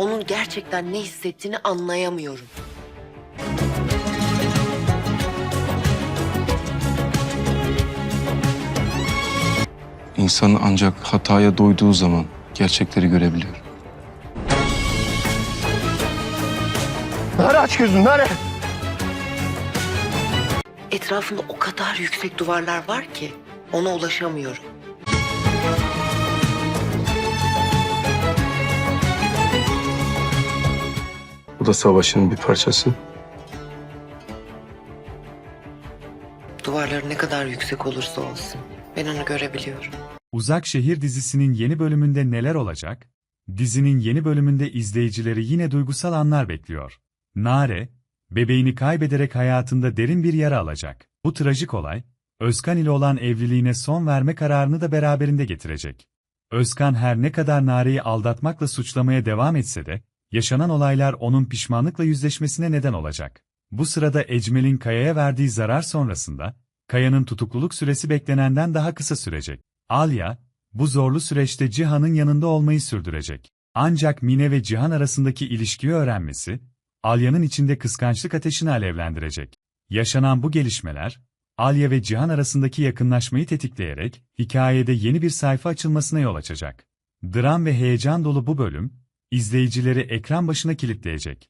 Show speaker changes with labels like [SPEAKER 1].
[SPEAKER 1] Onun gerçekten ne hissettiğini anlayamıyorum.
[SPEAKER 2] İnsan ancak hataya doyduğu zaman gerçekleri görebiliyor.
[SPEAKER 3] Nare aç gözünü Nare.
[SPEAKER 1] Etrafında o kadar yüksek duvarlar var ki ona ulaşamıyorum.
[SPEAKER 2] Bu da savaşın bir parçası.
[SPEAKER 1] Duvarları ne kadar yüksek olursa olsun ben onu görebiliyorum.
[SPEAKER 4] Uzak Şehir dizisinin yeni bölümünde neler olacak? Dizinin yeni bölümünde izleyicileri yine duygusal anlar bekliyor. Nare, bebeğini kaybederek hayatında derin bir yara alacak. Bu trajik olay, Özkan ile olan evliliğine son verme kararını da beraberinde getirecek. Özkan her ne kadar Nare'yi aldatmakla suçlamaya devam etse de, yaşanan olaylar onun pişmanlıkla yüzleşmesine neden olacak. Bu sırada Ecmel'in Kaya'ya verdiği zarar sonrasında, Kaya'nın tutukluluk süresi beklenenden daha kısa sürecek. Alya, bu zorlu süreçte Cihan'ın yanında olmayı sürdürecek. Ancak Mine ve Cihan arasındaki ilişkiyi öğrenmesi, Alya'nın içinde kıskançlık ateşini alevlendirecek. Yaşanan bu gelişmeler, Alya ve Cihan arasındaki yakınlaşmayı tetikleyerek, hikayede yeni bir sayfa açılmasına yol açacak. Dram ve heyecan dolu bu bölüm, izleyicileri ekran başına kilitleyecek.